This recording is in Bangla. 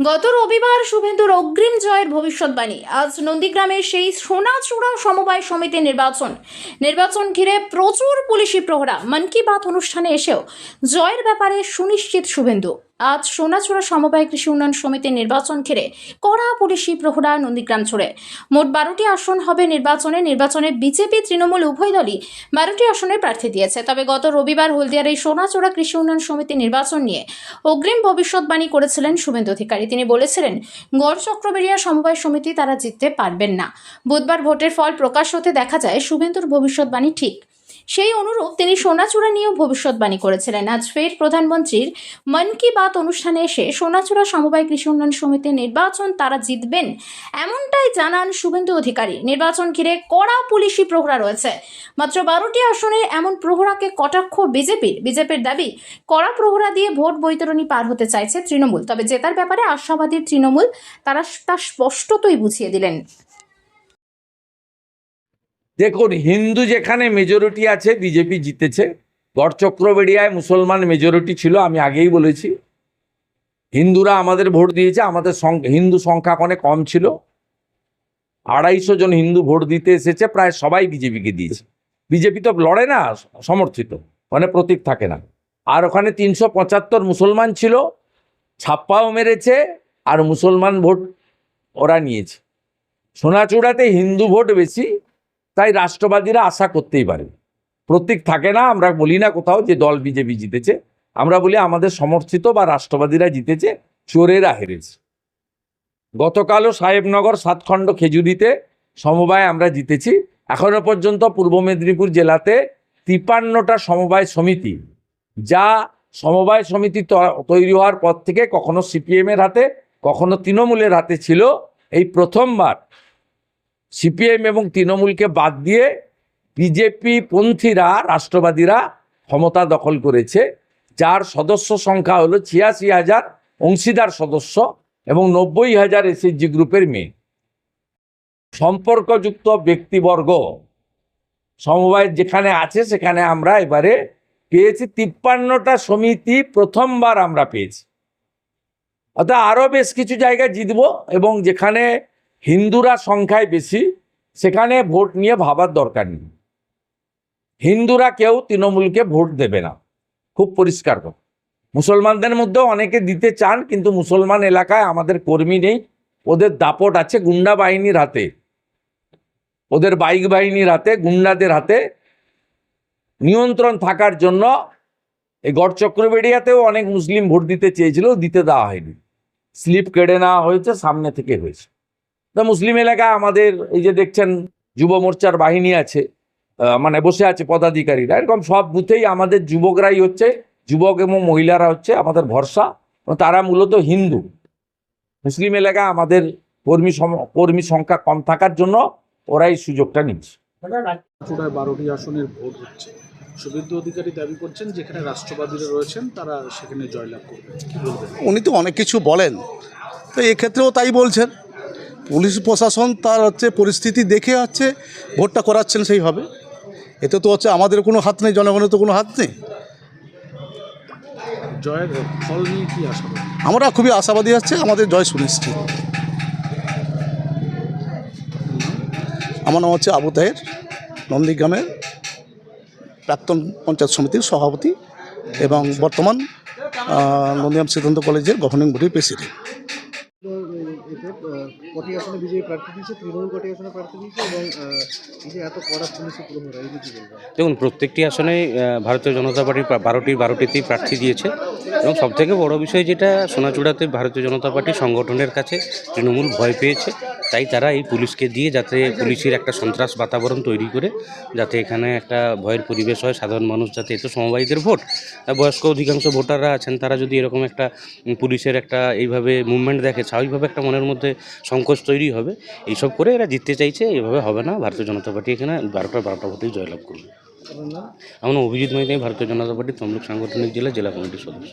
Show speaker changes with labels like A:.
A: গত রবিবার শুভেন্দুর অগ্রিম জয়ের ভবিষ্যৎবাণী। আজ নন্দীগ্রামের সেই সোনা সোনাচূড়া সমবায় সমিতি নির্বাচন। নির্বাচন ঘিরে প্রচুর পুলিশি প্রহরা। মন কি বাত অনুষ্ঠানে এসেও জয়ের ব্যাপারে সুনিশ্চিত শুভেন্দু। আজ সোনাচূড়া সমবায় কৃষি উন্নয়ন সমিতির নির্বাচন ঘিরে কড়া পুলিশি প্রহরা নন্দীগ্রাম ছড়ে। মোট বারোটি আসন হবে নির্বাচনে নির্বাচনে বিজেপি, তৃণমূল, উভয় দলই বারোটি আসনে প্রার্থী দিয়েছে। তবে গত রবিবার হলদিয়ার এই সোনাচূড়া কৃষি উন্নয়ন সমিতি নির্বাচন নিয়ে অগ্রিম ভবিষ্যৎবাণী করেছিলেন শুভেন্দু অধিকারী। তিনি বলেছিলেন, গড় চক্রবেরিয়া সমবায় সমিতি তারা জিততে পারবেন না। বুধবার ভোটের ফল প্রকাশ হতে দেখা যায়, শুভেন্দুর ভবিষ্যৎবাণী ঠিক সেই অনুরূপ তিনি সোনাচূড়া নিয়েও ভবিষ্যৎবাণী করেছিলেন। আজ ফের প্রধানমন্ত্রীর মন কি বাত অনুষ্ঠানে এসে সোনাচূড়া সমবায় কৃষি উন্নয়ন সমিতির নির্বাচন তারা জিতবেন এমনটাই জানান শুভেন্দু অধিকারী। নির্বাচন ঘিরে কড়া পুলিশি প্রহরা রয়েছে। মাত্র বারোটি আসনে এমন প্রহরাকে কটাক্ষ বিজেপির। বিজেপির দাবি, কড়া প্রহরা দিয়ে ভোট বৈতরণী পার হতে চাইছে তৃণমূল। তবে জেতার ব্যাপারে আশাবাদী তৃণমূল তারা তা স্পষ্টতই বুঝিয়ে দিলেন।
B: দেখুন, হিন্দু যেখানে মেজরিটি আছে বিজেপি জিতেছে। গড়চক্রবেড়িয়ায় মুসলমান মেজরিটি ছিল, আমি আগেই বলেছি। হিন্দুরা আমাদের ভোট দিয়েছে, আমাদের হিন্দু সংখ্যা অনেক কম ছিল। আড়াইশো জন হিন্দু ভোট দিতে এসেছে, প্রায় সবাই বিজেপিকে দিয়েছে। বিজেপি তো লড়ে না, সমর্থিত মানে প্রতীক থাকে না। আর ওখানে তিনশো পঁচাত্তর মুসলমান ছিল, ছাপ্পাও মেরেছে, আর মুসলমান ভোট ওরা নিয়েছে। সোনাচূড়াতে হিন্দু ভোট বেশি তাই রাষ্ট্রবাদীরা আশা করতেই পারে। প্রতীক থাকে না, আমরা বলি না কোথাও যে দল বিজেপি জিতেছে। আমরা বলি আমাদের সমর্থিত বা রাষ্ট্রবাদীরা জিতেছে, চোরেরা হেরেছে। গতকালও সাহেবনগর সাতখণ্ড খেজুরিতে সমবায় আমরা জিতেছি। এখনও পর্যন্ত পূর্ব মেদিনীপুর জেলাতে তিপান্নটা সমবায় সমিতি, যা সমবায় সমিতি তৈরি হওয়ার পর থেকে কখনো সিপিএমের হাতে, কখনো তৃণমূলের হাতে ছিল। এই প্রথমবার সিপিএম এবং তৃণমূলকে বাদ দিয়ে বিজেপি পন্থীরা, রাষ্ট্রবাদীরা ক্ষমতা দখল করেছে। যার সদস্য সংখ্যা হলো ছিয়াশি হাজার অংশীদার সদস্য এবং নব্বই হাজার এসএসজি গ্রুপের মেয়ে। সম্পর্কযুক্ত ব্যক্তিবর্গ। সমবায় যেখানে আছে, সেখানে আমরা এবারে পেয়েছি। তিপ্পান্নটা সমিতি প্রথমবার আমরা পেয়েছি। অর্থাৎ আরও বেশ কিছু জায়গায় জিতব এবং যেখানে হিন্দুরা সংখ্যায় বেশি, সেখানে ভোট নিয়ে ভাবার দরকার নেই। হিন্দুরা কেউ তৃণমূলকে ভোট দেবে না। খুব পরিষ্কার কথা। মুসলমানদের মধ্যেও অনেকে দিতে চান, কিন্তু মুসলমান এলাকায় আমাদের কর্মী নেই। ওদের দাপট আছে গুন্ডা বাহিনীর হাতে। ওদের বাইক বাহিনীর হাতে, গুন্ডাদের হাতে নিয়ন্ত্রণ থাকার জন্য এই গড় চক্রবেড়িয়াতেও অনেক মুসলিম ভোট দিতে চেয়েছিল, দিতে দেওয়া হয়নি। স্লিপ কেড়ে নেওয়া হয়েছে, সামনে থেকে হয়েছে। তো মুসলিম এলাকায় আমাদের এই যে দেখছেন যুব মোর্চার বাহিনী আছে মানে বসে আছে পদাধিকারীরা। এরকম সব বুথেই আমাদের যুবকরাই হচ্ছে যুবক এবং মহিলারা হচ্ছে আমাদের ভরসা। তারা মূলত হিন্দু। মুসলিম এলাকায় আমাদের কর্মী সম- কর্মী সংখ্যা কম থাকার জন্য ওরাই সুযোগটা নিচ্ছে।
C: চূড়ায় বারোটি আসনের ভোট হচ্ছে। শুভেন্দু অধিকারী দাবি করছেন যেখানে রাষ্ট্রবাদীরা রয়েছেন তারা সেখানে জয়লাভ করবে
D: উনি তো অনেক কিছু বলেন। তো এক্ষেত্রেও তাই বলছেন। পুলিশ প্রশাসন তার হচ্ছে পরিস্থিতি দেখে হচ্ছে ভোটটা করাচ্ছেন সেইভাবে। এতে তো হচ্ছে আমাদের কোনো হাত নেই জনগণের তো কোনো হাত নেই।
C: জয়ের ফল নিয়ে কি আশা
D: আমরা খুবই আশাবাদী হচ্ছে আমাদের জয় সুনিশ্চিত। আমার নাম হচ্ছে আবু তাহের নন্দীগ্রামের প্রাক্তন পঞ্চায়েত সমিতির সভাপতি এবং বর্তমান নন্দীগ্রাম সিদ্ধান্ত কলেজের গভর্নিং বডির প্রেসিডেন্ট
E: কটি আসনে বিজয়ী প্রার্থী দিয়েছে, তৃণমূল কটি আসনে প্রার্থী দিয়েছে এবং এই যে এত কড়া পুলিশি প্রহরা এই
F: দেখুন, প্রত্যেকটি আসনে ভারতীয় জনতা পার্টি বারোটি, বারোটিতেই প্রার্থী দিয়েছে। এবং সবথেকে বড় বিষয় যেটা, সোনাচূড়াতে ভারতীয় জনতা পার্টি সংগঠনের কাছে তৃণমূল ভয় পেয়েছে। তাই তারা এই পুলিশকে দিয়ে যাতে পুলিশের একটা সন্ত্রাস বাতাবরণ তৈরি করে, যাতে এখানে একটা ভয়ের পরিবেশ হয়, সাধারণ মানুষ যাতে এত সমবায়ীদের ভোট বয়স্ক অধিকাংশ ভোটাররা আছেন, তারা যদি এরকম একটা পুলিশের একটা এইভাবে মুভমেন্ট দেখে, স্বাভাবিকভাবে একটা মনের মধ্যে সংকোচ তৈরি হবে। এইসব করে এরা জিততে চাইছে, এভাবে হবে না। ভারতীয় জনতা পার্টি এখানে বারোটা বারোটা ভোটেই জয়লাভ করবে। আমরা অভিজিৎ মাইতি ভারতীয় জনতা পার্টি তমলুক সাংগঠনিক জেলা জেলা কমিটির সদস্য।